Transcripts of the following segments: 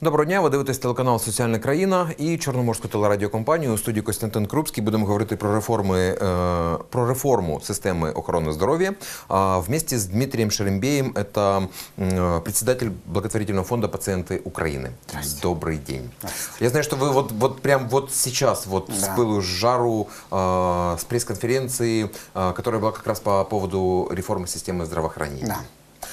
Доброго дня, ви дивитесь телеканал Соціальна країна і Чорноморську телерадіокомпанію. У студії Костянтин Крупський будемо говорити про реформи е, про реформу системи охорони здоров'я. А вместе с Дмитрием Шерембеем, это м, председатель благотворительного фонда «Пациенты Украины». Добрый день. Я знаю, что вы вот, вот прям вот сейчас, вот с Да. пылу с жару, э, с пресс-конференции, э, которая была как раз по поводу реформы системы здравоохранения. Да.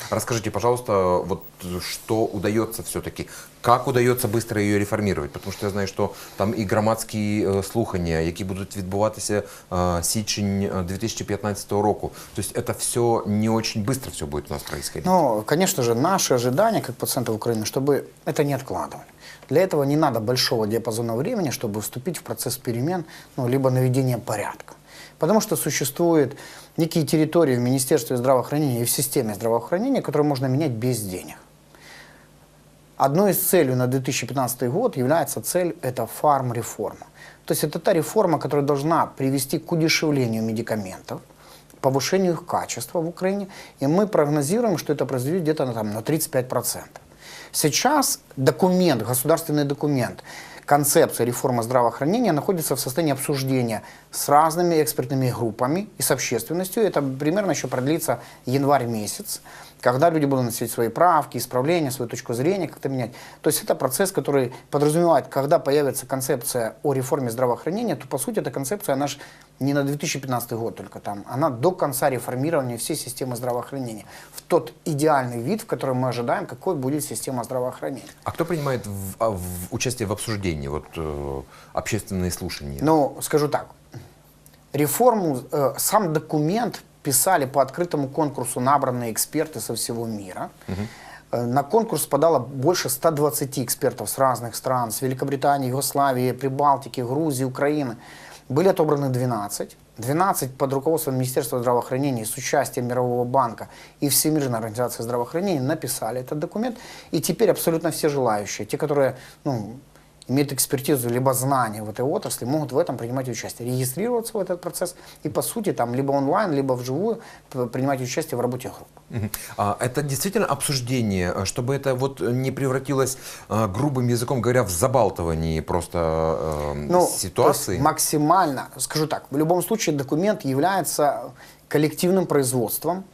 Расскажите, пожалуйста, вот что удается все-таки, как удается быстро ее реформировать? Потому что я знаю, что там і громадські е, слухання, які будуть відбуватися е, січень е, 2015 року. То есть это все не очень быстро все будет у нас происходить. Ну, конечно же, наши ожидания как пациентов Украины, чтобы это не откладывали. Для этого не надо большого диапазона времени, чтобы вступить в процесс перемен, ну, либо наведения порядка. Потому что существуют некие территории в Министерстве здравоохранения и в системе здравоохранения, которые можно менять без денег. Одной из целей на 2015 год является цель – это фарм-реформа. То есть это та реформа, которая должна привести к удешевлению медикаментов, повышению их качества в Украине. И мы прогнозируем, что это произойдет где-то на, там, на 35%. Сейчас документ, государственный документ, концепция реформы здравоохранения находится в состоянии обсуждения с разными экспертными группами и с общественностью. Это примерно еще продлится январь месяц, когда люди будут носить свои правки, исправления, свою точку зрения как-то менять. То есть это процесс, который подразумевает, когда появится концепция о реформе здравоохранения, то по сути эта концепция, она же не на 2015 год только там, она до конца реформирования всей системы здравоохранения. В тот идеальный вид, в котором мы ожидаем, какой будет система здравоохранения. А кто принимает в- а, в участие в обсуждении, вот э, общественные слушания? Ну, скажу так, реформу, э, сам документ писали по открытому конкурсу набранные эксперты со всего мира. Э, На конкурс подало больше 120 экспертов с разных стран, с Великобритании, Югославии, Прибалтики, Грузии, Украины. Были отобраны 12. 12 под руководством Министерства здравоохранения с участием Мирового банка и Всемирной организации здравоохранения написали этот документ. И теперь абсолютно все желающие, те, которые ну, имеют экспертизу либо знания в этой отрасли, могут в этом принимать участие, регистрироваться в этот процесс и, по сути, там либо онлайн, либо вживую принимать участие в работе групп. А, Это действительно обсуждение, э, чтобы это вот не превратилось, э, грубым языком говоря, в забалтывание просто э, Ну, ситуации? максимально, скажу так, в любом случае документ является коллективным производством.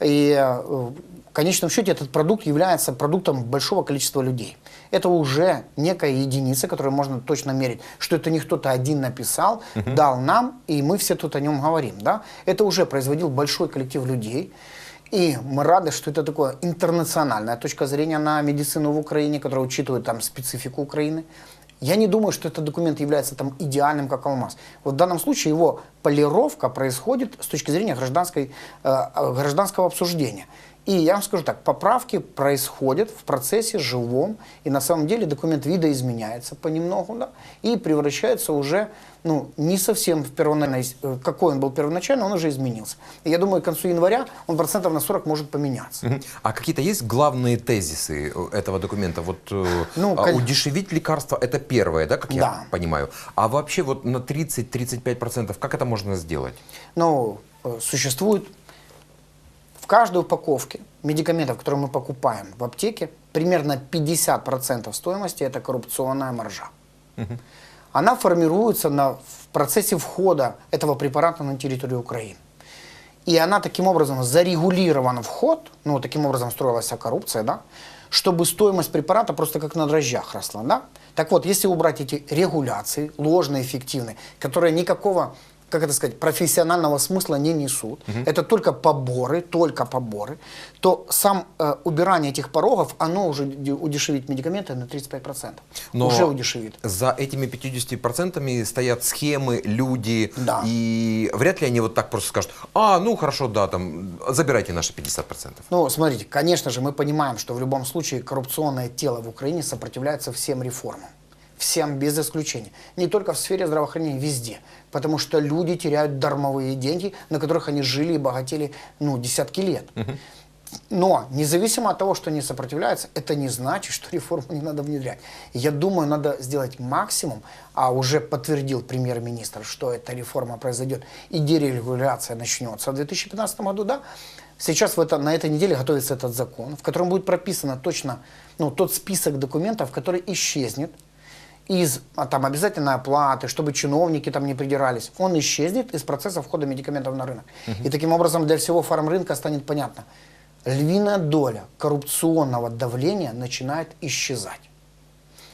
И э, в конечном счете этот продукт является продуктом большого количества людей. Это уже некая единица, которую можно точно мерить, что это не кто-то один написал, дал нам, и мы все тут о нем говорим. Да? Это уже производил большой коллектив людей. И мы рады, что это такое интернациональная точка зрения на медицину в Украине, которая учитывает там специфику Украины. Я не думаю, что этот документ является там идеальным, как алмаз. Вот в данном случае его полировка происходит с точки зрения гражданской, э, э, гражданского обсуждения. И я вам скажу так, поправки происходят в процессе живом, и на самом деле документ видоизменяется понемногу, да, и превращается уже, ну, не совсем в первоначальный, какой он был первоначально, он уже изменился. И я думаю, к концу января он процентов на 40 может поменяться. А какие-то есть главные тезисы э, этого документа? Вот э, Ну, а, удешевить лекарства это первое, да, как я Да. понимаю. А вообще вот на 30-35% как это можно сделать? Но э, существует каждой упаковке медикаментов, которые мы покупаем в аптеке, примерно 50% стоимости это коррупционная маржа. Она формируется на, в процессе входа этого препарата на территорию Украины. И она таким образом зарегулирован вход, ну, таким образом строилась вся коррупция, да, чтобы стоимость препарата просто как на дрожжах росла, да. Так вот, если убрать эти регуляции, ложные, эффективные, которые никакого, как это сказать, профессионального смысла не несут, это только поборы, только поборы, то сам э, убирание этих порогов, оно уже де- удешевит медикаменты на 35%. Но Уже удешевит. За этими 50% стоят схемы, люди, Да. и вряд ли они вот так просто скажут, а, ну хорошо, да, там, забирайте наши 50%. Ну, смотрите, конечно же, мы понимаем, что в любом случае коррупционное тело в Украине сопротивляется всем реформам. Всем без исключения. Не только в сфере здравоохранения, везде. Потому что люди теряют дармовые деньги, на которых они жили и богатели ну, десятки лет. Но независимо от того, что они сопротивляются, это не значит, что реформу не надо внедрять. Я думаю, надо сделать максимум, а уже подтвердил премьер-министр, что эта реформа произойдет и дерегуляция начнется в 2015 году, да. Сейчас в это, на этой неделе готовится этот закон, в котором будет прописано точно ну, тот список документов, который исчезнет из а, там, обязательной оплаты, чтобы чиновники там не придирались, он исчезнет из процесса входа медикаментов на рынок. И таким образом для всего фармрынка станет понятно, львиная доля коррупционного давления начинает исчезать.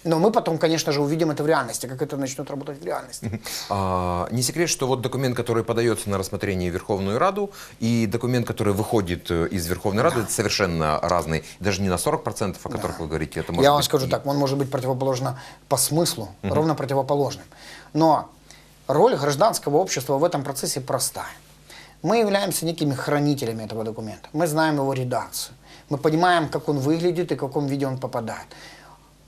Но мы потом, конечно же, увидим это в реальности, как это начнет работать в реальности. А, не секрет, что вот документ, который подается на рассмотрение в Верховную Раду, и документ, который выходит э, из Верховной Рады, это совершенно разные. Даже не на 40%, о которых вы говорите, это может Я вам быть скажу так, он может быть противоположно по смыслу, ровно противоположным. Но роль гражданского общества в этом процессе простая. Мы являемся некими хранителями этого документа. Мы знаем его редакцию. Мы понимаем, как он выглядит и в каком виде он попадает.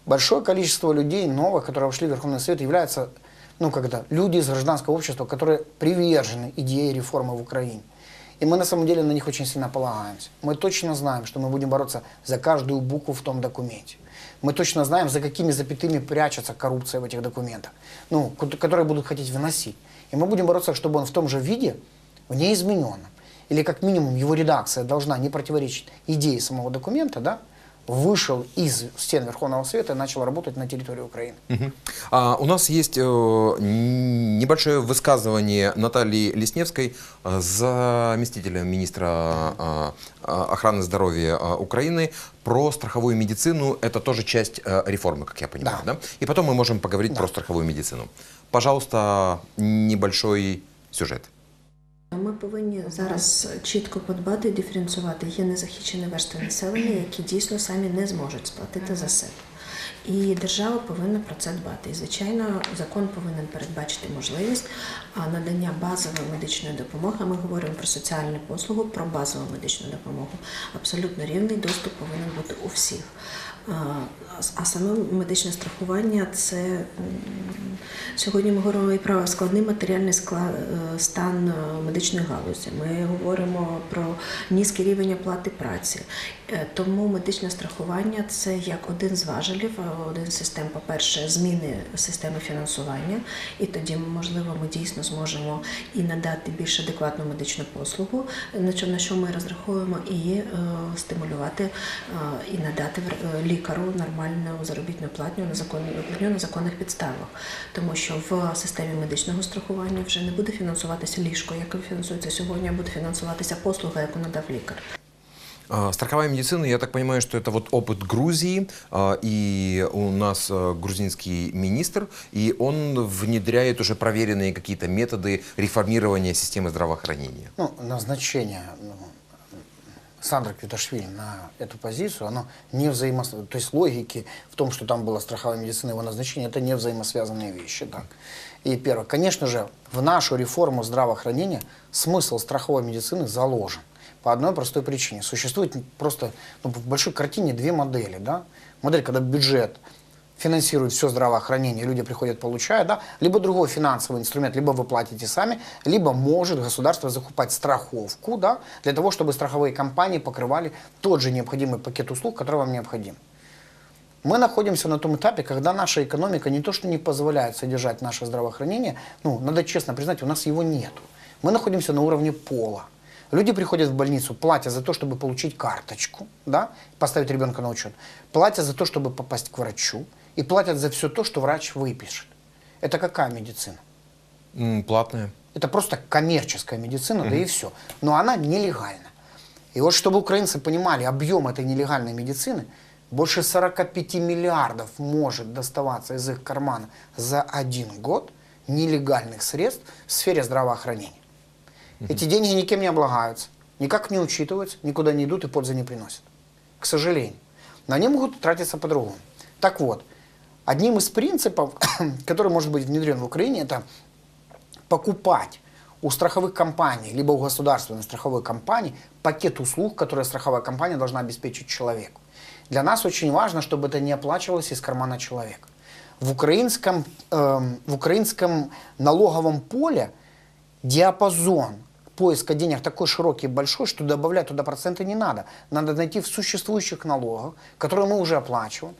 Большое количество людей новых, которые вошли в Верховный Совет, являются, ну, это, люди из гражданского общества, которые привержены идее реформы в Украине. И мы на самом деле на них очень сильно полагаемся. Мы точно знаем, что мы будем бороться за каждую букву в том документе. Мы точно знаем, за какими запятыми прячется коррупция в этих документах, ну, ко- которые будут хотеть выносить. И мы будем бороться, чтобы он в том же виде, в неизмененном, или как минимум его редакция должна не противоречить идее самого документа, да, вышел из стен Верховного Совета и начал работать на территории Украины. Мгм. А, у нас есть э, небольшое высказывание Натальи Лесневской, э, заместителя министра э, э, охраны здоровья э, Украины, про страховую медицину. Это тоже часть э, реформы, как я понимаю. Да. Да. И потом мы можем поговорить про страховую медицину. Пожалуйста, небольшой сюжет. Ми повинні зараз чітко подбати і диференціювати. Є незахищені верстви населення, які дійсно самі не зможуть сплатити за себе. І держава повинна про це дбати. І, звичайно, закон повинен передбачити можливість надання базової медичної допомоги. Ми говоримо про соціальну послугу, про базову медичну допомогу. Абсолютно рівний доступ повинен бути у всіх. А, саме медичне страхування це сьогодні ми говоримо і про складний матеріальний скла- е, стан е, медичної галузі. Ми говоримо про низький рівень оплати праці. Е, Тому медичне страхування це як один з важелів, е, один з систем, по-перше, зміни системи фінансування, і тоді, можливо, ми дійсно зможемо і надати більш адекватну медичну послугу, на що, ми розраховуємо, і е, стимулювати і надати лікару нормальну заробітну платню на законну на законних підставах, тому що в системі медичного страхування вже не буде фінансуватися ліжко, яке фінансується сьогодні, а буде фінансуватися послуга, яку надав лікар. А, Страховая медицина, я так понимаю, что это вот опыт Грузии, а, и у нас а, грузинский министр, и он внедряет уже проверенные какие-то методы реформирования системы здравоохранения. Ну, назначение ну, Сандра Квиташвили на эту позицию, оно не взаимосвязано. То есть логики в том, что там была страховая медицина, его назначение, это не взаимосвязанные вещи. Так. И первое, конечно же, в нашу реформу здравоохранения смысл страховой медицины заложен. По одной простой причине. Существует просто ну, в большой картине две модели. Да? Модель, когда бюджет финансирует все здравоохранение, люди приходят, получают, да, либо другой финансовый инструмент, либо вы платите сами, либо может государство закупать страховку, да, для того, чтобы страховые компании покрывали тот же необходимый пакет услуг, который вам необходим. Мы находимся на том этапе, когда наша экономика не то что не позволяет содержать наше здравоохранение, ну, надо честно признать, у нас его нету. Мы находимся на уровне пола. Люди приходят в больницу, платят за то, чтобы получить карточку, да, поставить ребенка на учет, платят за то, чтобы попасть к врачу, и платят за все то, что врач выпишет. Это какая медицина? Платная. Это просто коммерческая медицина, да и все. Но она нелегальна. И вот чтобы украинцы понимали объем этой нелегальной медицины, больше 45 миллиардов может доставаться из их кармана за один год нелегальных средств в сфере здравоохранения. Эти деньги никем не облагаются, никак не учитываются, никуда не идут и пользы не приносят. К сожалению. Но они могут тратиться по-другому. Так вот, одним из принципов, который может быть внедрен в Украине, это покупать у страховых компаний, либо у государственной страховой компании пакет услуг, которые страховая компания должна обеспечить человеку. Для нас очень важно, чтобы это не оплачивалось из кармана человека. В украинском, эм, в украинском налоговом поле диапазон поиска денег такой широкий и большой, что добавлять туда проценты не надо. Надо найти в существующих налогах, которые мы уже оплачиваем,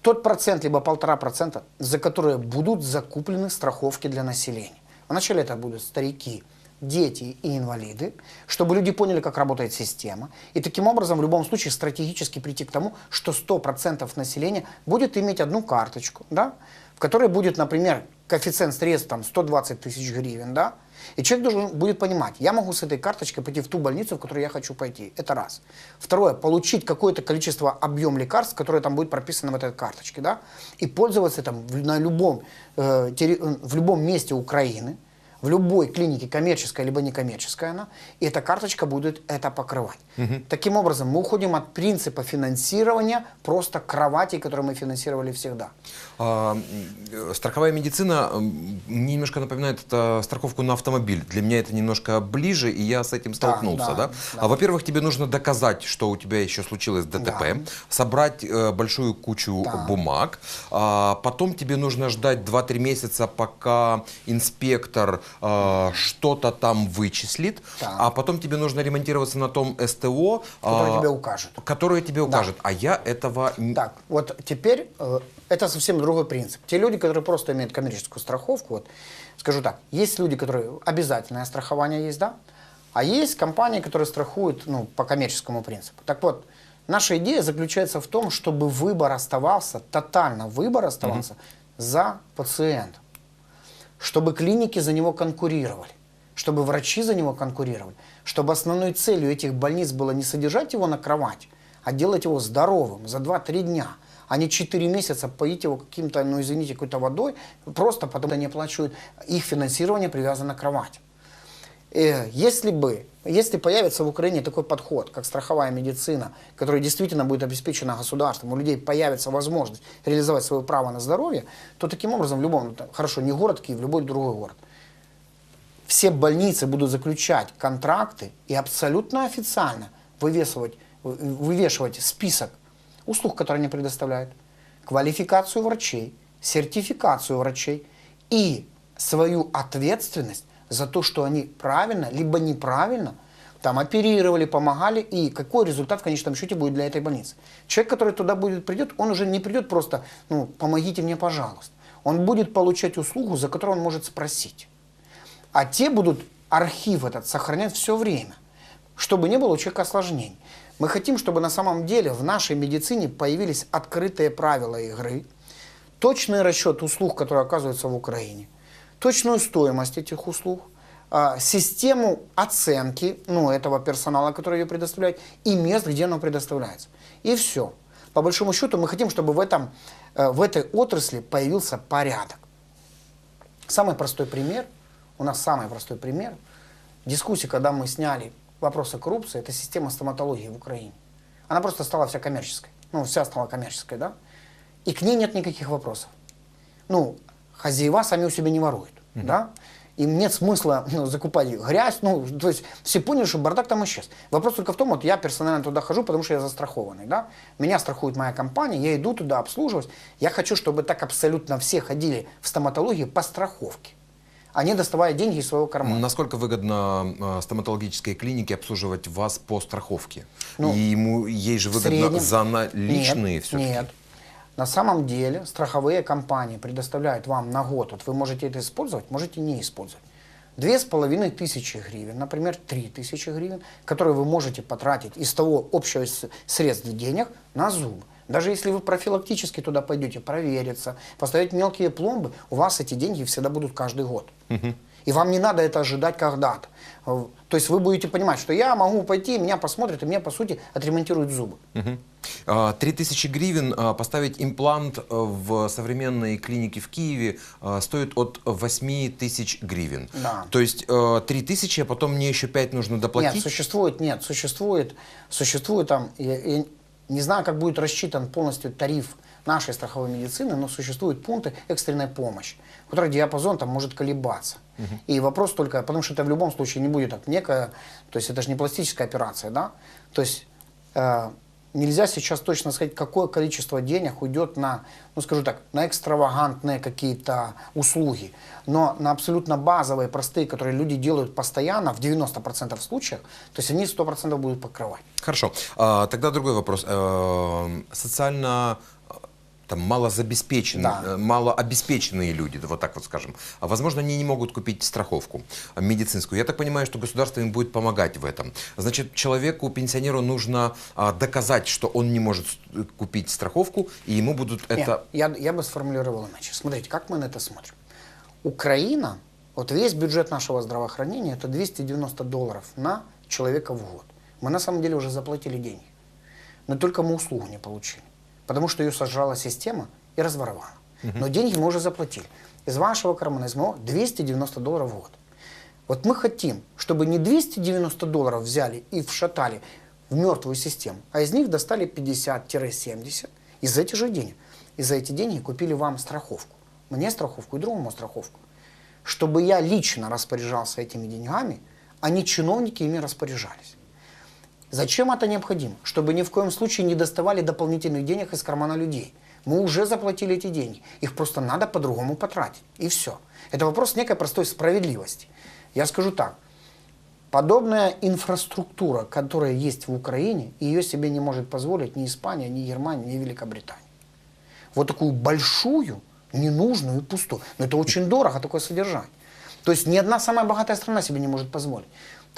тот процент, либо полтора процента, за которые будут закуплены страховки для населения. Вначале это будут старики, дети и инвалиды, чтобы люди поняли, как работает система. И таким образом, в любом случае, стратегически прийти к тому, что 100% населения будет иметь одну карточку, да, в которой будет, например, коэффициент средств там, 120 тысяч гривен, да, и человек должен будет понимать, я могу с этой карточкой пойти в ту больницу, в которую я хочу пойти. Это раз. Второе, получить какое-то количество, объем лекарств, которое там будет прописано в этой карточке, да, и пользоваться там на любом, э, э, в любом месте Украины, в любой клинике, коммерческая либо некоммерческая она, и эта карточка будет это покрывать. Таким образом, мы уходим от принципа финансирования просто кроватей, которые мы финансировали всегда. А, страховая медицина мне немножко напоминает это страховку на автомобиль. Для меня это немножко ближе, и я с этим столкнулся. да, Да, да. А, во-первых, тебе нужно доказать, что у тебя еще случилось ДТП, Да. собрать э, большую кучу Да. бумаг, а, потом тебе нужно ждать 2-3 месяца, пока инспектор э, что-то там вычислит, Да. а потом тебе нужно ремонтироваться на том СТО, Который а, тебе укажут. которое тебе укажет. А я этого н- Так, вот теперь э, это совсем другой принцип. Те люди, которые просто имеют коммерческую страховку, вот, скажу так, есть люди, которые обязательное страхование есть, да, а есть компании, которые страхуют ну, по коммерческому принципу. Так вот, наша идея заключается в том, чтобы выбор оставался, тотально выбор оставался за пациентом чтобы клиники за него конкурировали, чтобы врачи за него конкурировали, чтобы основной целью этих больниц было не содержать его на кровати, а делать его здоровым за 2-3 дня, а не 4 месяца поить его каким-то, ну извините, какой-то водой, просто потому что они оплачивают, их финансирование привязано к кровати. Э, Если бы, если появится в Украине такой подход, как страховая медицина, который действительно будет обеспечена государством, у людей появится возможность реализовать свое право на здоровье, то таким образом в любом, хорошо, не город Киев, любой другой город, все больницы будут заключать контракты и абсолютно официально вывешивать, вывешивать список услуг, которые они предоставляют, квалификацию врачей, сертификацию врачей и свою ответственность за то, что они правильно либо неправильно там оперировали, помогали, и какой результат в конечном счете будет для этой больницы. Человек, который туда будет, придет, он уже не придет просто, ну, помогите мне, пожалуйста. Он будет получать услугу, за которую он может спросить. А те будут архив этот сохранять все время, чтобы не было у человека осложнений. Мы хотим, чтобы на самом деле в нашей медицине появились открытые правила игры, точный расчет услуг, которые оказываются в Украине, точную стоимость этих услуг, а, систему оценки ну, этого персонала, который ее предоставляет, и мест, где оно предоставляется. И все. По большому счету мы хотим, чтобы в, этом, э, в этой отрасли появился порядок. Самый простой пример, у нас самый простой пример, дискуссии, когда мы сняли вопросы коррупции, это система стоматологии в Украине. Она просто стала вся коммерческой. Ну, вся стала коммерческой, да? И к ней нет никаких вопросов. Ну, хозяева сами у себя не воруют, да? Им нет смысла ну, закупать грязь, ну, то есть все поняли, что бардак там исчез. Вопрос только в том, вот я персонально туда хожу, потому что я застрахованный, да? Меня страхует моя компания, я иду туда обслуживать. Я хочу, чтобы так абсолютно все ходили в стоматологию по страховке, а не доставая деньги из своего кармана. Насколько выгодно э, стоматологической клинике обслуживать вас по страховке? Ну, И ему ей же выгодно среднем- за наличные нет, все-таки. Нет. На самом деле страховые компании предоставляют вам на год, вот вы можете это использовать, можете не использовать. Две с половиной тысячи гривен, например, три тысячи гривен, которые вы можете потратить из того общего средств денег на зубы. Даже если вы профилактически туда пойдете провериться, поставить мелкие пломбы, у вас эти деньги всегда будут каждый год. И вам не надо это ожидать когда-то. Э, То есть вы будете понимать, что я могу пойти, меня посмотрят, и мне, по сути, отремонтируют зубы. А, 3000 гривен а, поставить имплант э, в современной клинике в Киеве а, стоит от 8 тысяч гривен. Да. То есть э, 3000, а потом мне еще 5 нужно доплатить? Нет, существует, нет, существует, существует там, я, я не знаю, как будет рассчитан полностью тариф нашей страховой медицины, но существуют пункты экстренной помощи, в которых диапазон там может колебаться. И вопрос только, потому что это в любом случае не будет так некая, то есть это же не пластическая операция, да, то есть э, нельзя сейчас точно сказать, какое количество денег уйдет на, ну скажу так, на экстравагантные какие-то услуги. Но на абсолютно базовые, простые, которые люди делают постоянно, в 90% случаев, то есть они 100% будут покрывать. Хорошо. А, тогда другой вопрос. Э, Социально там, малозабеспеченные, Да. э, малообеспеченные люди, вот так вот скажем, а, возможно, они не могут купить страховку э, медицинскую. Я так понимаю, что государство им будет помогать в этом. Значит, человеку, пенсионеру нужно а, доказать, что он не может с- купить страховку, и ему будут Нет, это... я, я бы сформулировал иначе. Смотрите, как мы на это смотрим. Украина, вот весь бюджет нашего здравоохранения, это 290 долларов на человека в год. Мы на самом деле уже заплатили деньги. Но только мы услугу не получили. Потому что ее сожрала система и разворовала. Но деньги мы уже заплатили. Из вашего кармана, из моего, 290 долларов в год. Вот мы хотим, чтобы не 290 долларов взяли и вшатали в мертвую систему, а из них достали 50-70 из этих же денег. И за эти деньги купили вам страховку. Мне страховку и другому страховку. Чтобы я лично распоряжался этими деньгами, а не чиновники ими распоряжались. Зачем это необходимо? Чтобы ни в коем случае не доставали дополнительных денег из кармана людей. Мы уже заплатили эти деньги. Их просто надо по-другому потратить. И все. Это вопрос некой простой справедливости. Я скажу так. Подобная инфраструктура, которая есть в Украине, ее себе не может позволить ни Испания, ни Германия, ни Великобритания. Вот такую большую, ненужную и пустую. Но это очень дорого, такое содержание. То есть ни одна самая богатая страна себе не может позволить.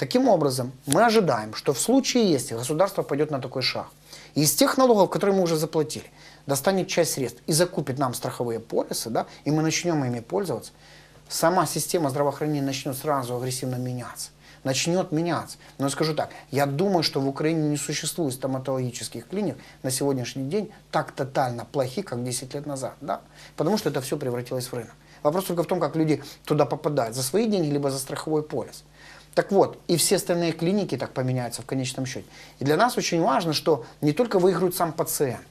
Таким образом, мы ожидаем, что в случае, если государство пойдет на такой шаг, и из тех налогов, которые мы уже заплатили, достанет часть средств и закупит нам страховые полисы, да, и мы начнем ими пользоваться, сама система здравоохранения начнет сразу агрессивно меняться. Начнет меняться. Но я скажу так, я думаю, что в Украине не существует стоматологических клиник на сегодняшний день так тотально плохи, как 10 лет назад. Да? Потому что это все превратилось в рынок. Вопрос только в том, как люди туда попадают. За свои деньги, либо за страховой полис. Так вот, и все остальные клиники так поменяются в конечном счете. И для нас очень важно, что не только выигрывает сам пациент,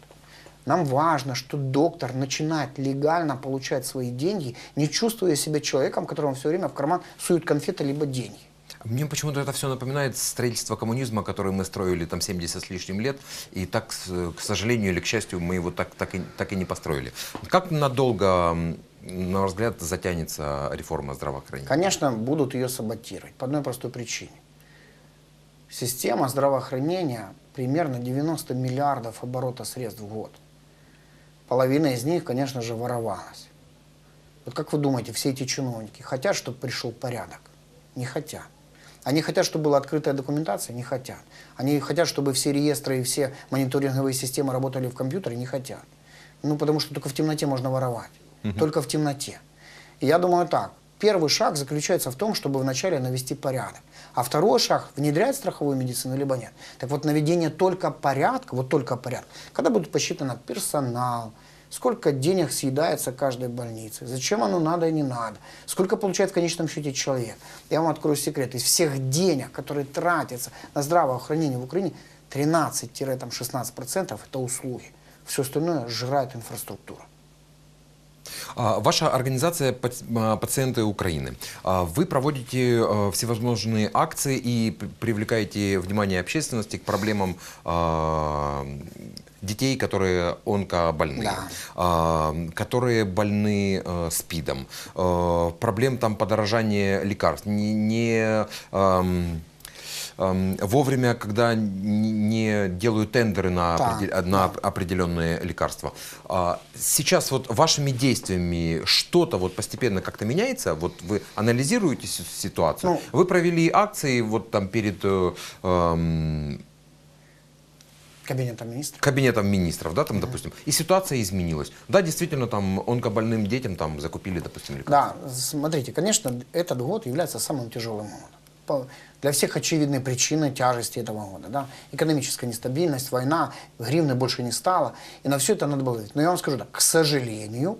нам важно, что доктор начинает легально получать свои деньги, не чувствуя себя человеком, которому все время в карман суют конфеты либо деньги. Мне почему-то это все напоминает строительство коммунизма, которое мы строили там 70 с лишним лет, и так, к сожалению или к счастью, мы его так, так, и, так и не построили. Как надолго, на ваш взгляд, затянется реформа здравоохранения? Конечно, будут ее саботировать по одной простой причине. Система здравоохранения примерно 90 миллиардов оборота средств в год. Половина из них, конечно же, воровалась. Вот как вы думаете, все эти чиновники хотят, чтобы пришел порядок? Не хотят. Они хотят, чтобы была открытая документация? Не хотят. Они хотят, чтобы все реестры и все мониторинговые системы работали в компьютере? Не хотят. Ну, потому что только в темноте можно воровать. Только в темноте. И я думаю так. Первый шаг заключается в том, чтобы вначале навести порядок. А второй шаг – внедрять страховую медицину, либо нет. Так вот, наведение только порядка, вот только порядка, когда будет посчитано персонал, сколько денег съедается каждой больнице, зачем оно надо и не надо, сколько получает в конечном счете человек. Я вам открою секрет. Из всех денег, которые тратятся на здравоохранение в Украине, 13-16% это услуги. Все остальное сжирает инфраструктура. А, Ваша организация «Пац- а, «Пациенты Украины». А, Вы проводите всевозможные акции и привлекаете внимание общественности к проблемам детей, которые онкобольны, Да. которые больны СПИДом. Проблем там подорожания лекарств. Не, не, ам, вовремя, когда не делают тендеры на, Так, определ- на определенные лекарства. А, Сейчас вот вашими действиями что-то вот постепенно как-то меняется? Вот вы анализируете си- ситуацию? Ну, вы провели акции вот там перед э, эм, Кабинетом министров. кабинетом министров, да, там, допустим, и ситуация изменилась. Да, действительно, там онкобольным детям там закупили, допустим, лекарства. Да, смотрите, конечно, этот год является самым тяжелым годом. Для всех очевидны причины тяжести этого года. Да? Экономическая нестабильность, война, гривны больше не стало. И на все это надо было говорить. Но я вам скажу так, к сожалению,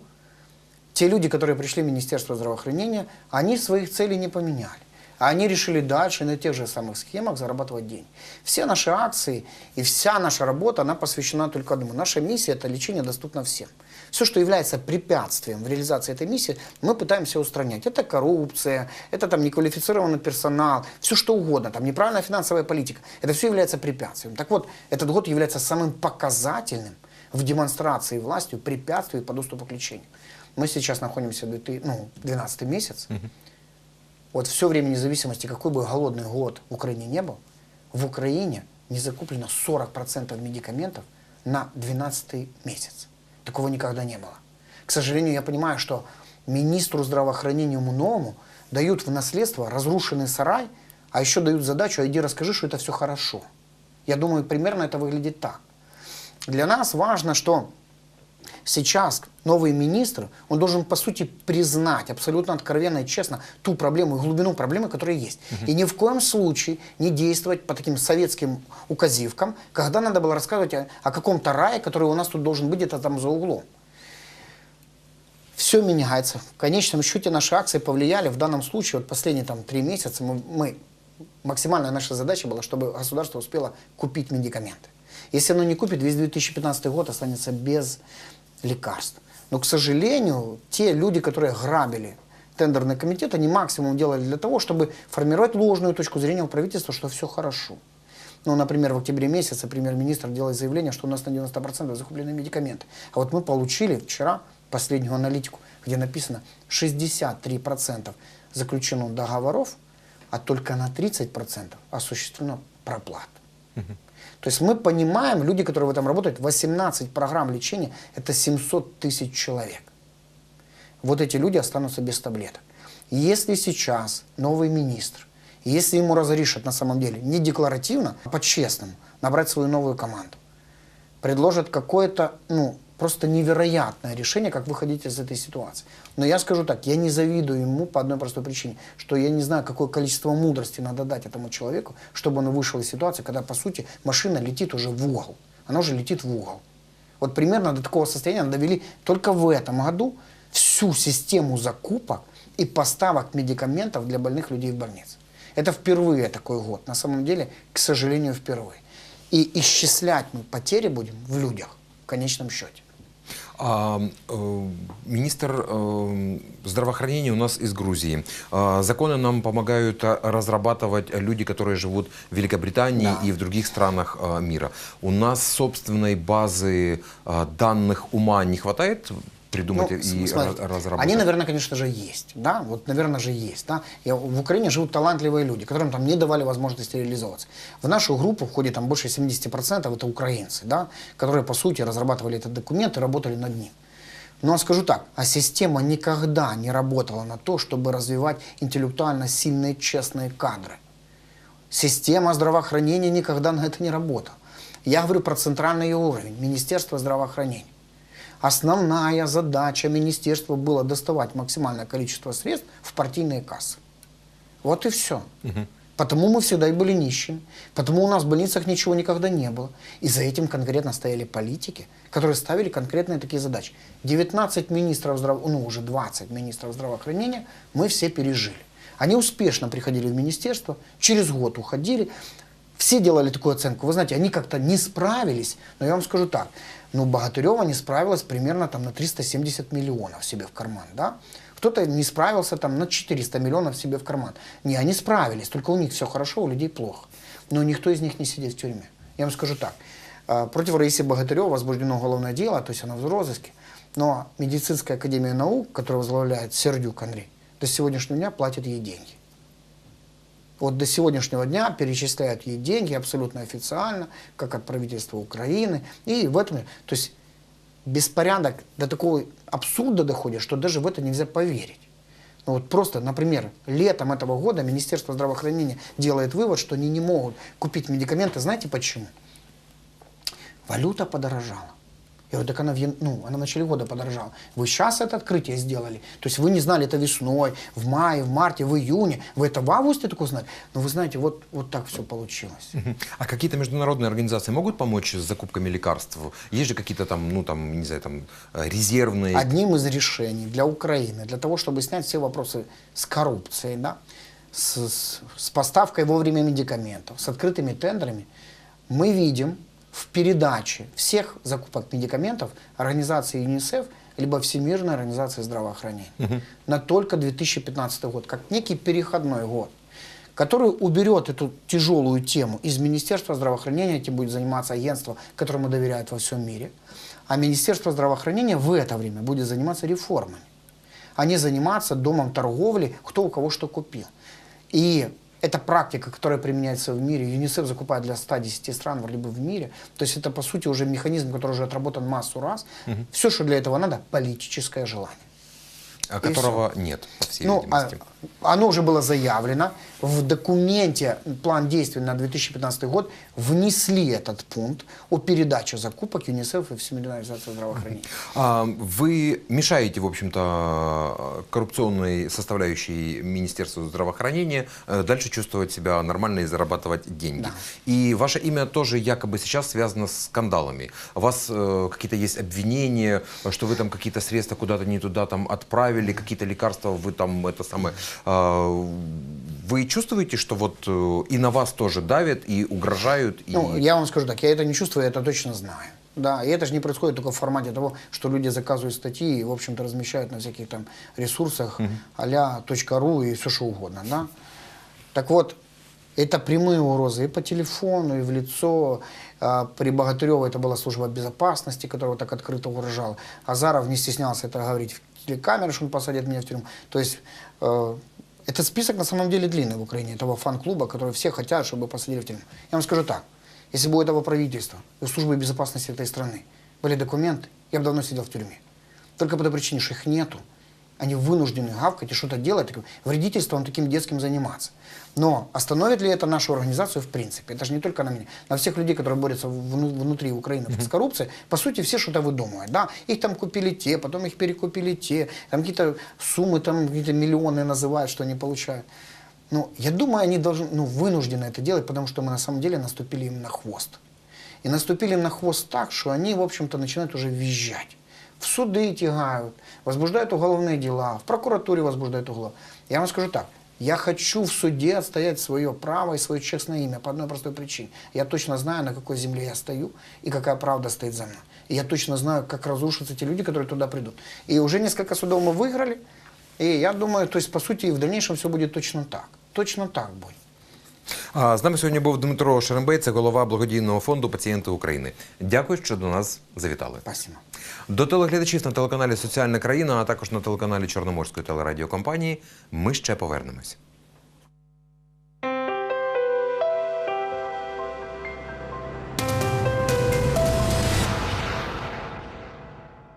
те люди, которые пришли в Министерство здравоохранения, они своих целей не поменяли. Они решили дальше на тех же самых схемах зарабатывать деньги. Все наши акции и вся наша работа, она посвящена только одному. Наша миссия – это лечение доступно всем. Все, что является препятствием в реализации этой миссии, мы пытаемся устранять. Это коррупция, это там неквалифицированный персонал, все что угодно, там неправильная финансовая политика. Это все является препятствием. Так вот, этот год является самым показательным в демонстрации властью препятствий по доступу к лечению. Мы сейчас находимся в 2000 ну, 12 месяц. Вот все время независимости, какой бы голодный год в Украине не был, в Украине не закуплено 40% медикаментов на 12 месяц. Такого никогда не было. К сожалению, я понимаю, что министру здравоохранения новому дают в наследство разрушенный сарай, а еще дают задачу, иди расскажи, что это все хорошо. Я думаю, примерно это выглядит так. Для нас важно, что сейчас новый министр, он должен, по сути, признать абсолютно откровенно и честно ту проблему и глубину проблемы, которая есть. И ни в коем случае не действовать по таким советским указивкам, когда надо было рассказывать о, о каком-то рае, который у нас тут должен быть где-то там за углом. Все меняется. В конечном счете наши акции повлияли. В данном случае, вот последние там три месяца мы, мы максимальная наша задача была, чтобы государство успело купить медикаменты. Если оно не купит, весь 2015 год останется без лекарств. Но, к сожалению, те люди, которые грабили тендерный комитет, они максимум делали для того, чтобы формировать ложную точку зрения у правительства, что все хорошо. Ну, например, в октябре месяце премьер-министр делает заявление, что у нас на 90% закуплены медикаменты. А вот мы получили вчера последнюю аналитику, где написано 63% заключено договоров, а только на 30% осуществлено проплат. То есть мы понимаем, люди, которые в этом работают, 18 программ лечения – это 700 тысяч человек. Вот эти люди останутся без таблеток. Если сейчас новый министр, если ему разрешат на самом деле не декларативно, а по-честному набрать свою новую команду, предложат какое-то, ну, просто невероятное решение, как выходить из этой ситуации. Но я скажу так, я не завидую ему по одной простой причине, что я не знаю, какое количество мудрости надо дать этому человеку, чтобы он вышел из ситуации, когда, по сути, машина летит уже в угол. Она уже летит в угол. Вот примерно до такого состояния довели только в этом году всю систему закупок и поставок медикаментов для больных людей в больнице. Это впервые такой год. На самом деле, к сожалению, впервые. И исчислять мы потери будем в людях в конечном счете. А, э, министр э, здравоохранения у нас из Грузии. А, законы нам помогают а, разрабатывать люди, которые живут в Великобритании Да. и в других странах мира. У нас собственной базы данных ума не хватает придумать Ну, и смотрите, разработать? Они, наверное, конечно же, есть. Да? Вот, наверное же, есть. Да? И в Украине живут талантливые люди, которым там не давали возможности реализовываться. В нашу группу входит там больше 70% это украинцы, да? которые, по сути, разрабатывали этот документ и работали над ним. Но скажу так, а система никогда не работала на то, чтобы развивать интеллектуально сильные, честные кадры. Система здравоохранения никогда на это не работала. Я говорю про центральный уровень, Министерство здравоохранения. Основная задача министерства была доставать максимальное количество средств в партийные кассы. Вот и все. Потому мы всегда и были нищими. Потому у нас в больницах ничего никогда не было. И за этим конкретно стояли политики, которые ставили конкретные такие задачи. 19 министров здраво... ну уже 20 министров здравоохранения мы все пережили. Они успешно приходили в министерство, через год уходили. Все делали такую оценку. Вы знаете, они как-то не справились. Но я вам скажу так. Ну, Богатырева не справилась примерно там на 370 миллионов себе в карман, да? Кто-то не справился там на 400 миллионов себе в карман. Не, они справились, только у них все хорошо, у людей плохо. Но никто из них не сидит в тюрьме. Я вам скажу так. а, Против Раисы Богатырева возбуждено уголовное дело, то есть она в розыске. Но медицинская академия наук, которую возглавляет Сердюк Андрей, до сегодняшнего дня платит ей деньги. Вот до сегодняшнего дня перечисляют ей деньги абсолютно официально, как от правительства Украины. И в этом, то есть беспорядок до такого абсурда доходит, что даже в это нельзя поверить. Ну вот просто, например, летом этого года Министерство здравоохранения делает вывод, что они не могут купить медикаменты. Знаете почему? Валюта подорожала. Я говорю, так она в, ну, она в начале года подорожала. Вы сейчас это открытие сделали. То есть вы не знали это весной, в мае, в марте, в июне. Вы это в августе только узнали. Но вы знаете, вот, вот так все получилось. А какие-то международные организации могут помочь с закупками лекарств? Есть же какие-то там, ну там, не знаю, там э, резервные... Одним из решений для Украины, для того, чтобы снять все вопросы с коррупцией, да, с, с- с поставкой вовремя медикаментов, с открытыми тендерами, мы видим в передаче всех закупок медикаментов организации ЮНИСЕФ либо Всемирной организации здравоохранения. На только 2015 год, как некий переходной год который уберет эту тяжелую тему из Министерства здравоохранения, этим будет заниматься агентство, которому доверяют во всем мире, а Министерство здравоохранения в это время будет заниматься реформами, а не заниматься домом торговли, кто у кого что купил. И это практика, которая применяется в мире. ЮНИСЕФ закупает для 110 стран либо в мире. То есть это, по сути, уже механизм, который уже отработан массу раз. Все, что для этого надо, политическое желание. а которого нет, по всей Ну, а, видимости. Оно уже было заявлено. В документе план действий на 2015 год внесли этот пункт о передаче закупок ЮНИСЕФ и Всемирной организации здравоохранения. А, Вы мешаете, в общем-то, коррупционной составляющей Министерства здравоохранения э, дальше чувствовать себя нормально и зарабатывать деньги. Да. И ваше имя тоже якобы сейчас связано с скандалами. У вас э, какие-то есть обвинения, что вы там какие-то средства куда-то не туда там отправили, какие-то лекарства вы там это самое. А, Вы чувствуете, что вот э, и на вас тоже давят, и угрожают, и... Ну, я вам скажу так, я это не чувствую, я это точно знаю. Да, и это же не происходит только в формате того, что люди заказывают статьи и, в общем-то, размещают на всяких там ресурсах а-ля .ру и все что угодно, да. Так вот, это прямые угрозы и по телефону, и в лицо. А, При Богатыреве это была служба безопасности, которая вот так открыто угрожала. Азаров не стеснялся это говорить в телекамеру, что он посадит меня в тюрьму. То есть э, этот список на самом деле длинный в Украине, этого фан-клуба, который все хотят, чтобы посадили в тюрьму. Я вам скажу так, если бы у этого правительства, у службы безопасности этой страны были документы, я бы давно сидел в тюрьме. Только по той причине, что их нету. Они вынуждены гавкать и что-то делать, таким вредительством таким детским заниматься. Но остановит ли это нашу организацию в принципе? Это же не только на меня. На всех людей, которые борются вну- внутри Украины с коррупцией, по сути, все что-то выдумывают. Да? Их там купили те, потом их перекупили те, там какие-то суммы, там какие-то миллионы называют, что они получают. Ну, я думаю, они должны, ну, вынуждены это делать, потому что мы на самом деле наступили им на хвост. И наступили им на хвост так, что они, в общем-то, начинают уже визжать. В суды тягают, возбуждают уголовные дела, в прокуратуре возбуждают уголовные. Я вам скажу так, я хочу в суде отстоять свое право и свое честное имя по одной простой причине. Я точно знаю, на какой земле я стою и какая правда стоит за мной. И я точно знаю, как разрушатся те люди, которые туда придут. И уже несколько судов мы выиграли. И я думаю, то есть, по сути, и в дальнейшем все будет точно так. Точно так будет. А, з нами сьогодні був Дмитро Шерембей, це голова благодійного фонду Пацієнти України. Дякую, що до нас завітали. Спасибо. До телеглядачів на телеканалі Соціальна країна, а також на телеканалі Чорноморської телерадіокомпанії. Ми ще повернемось.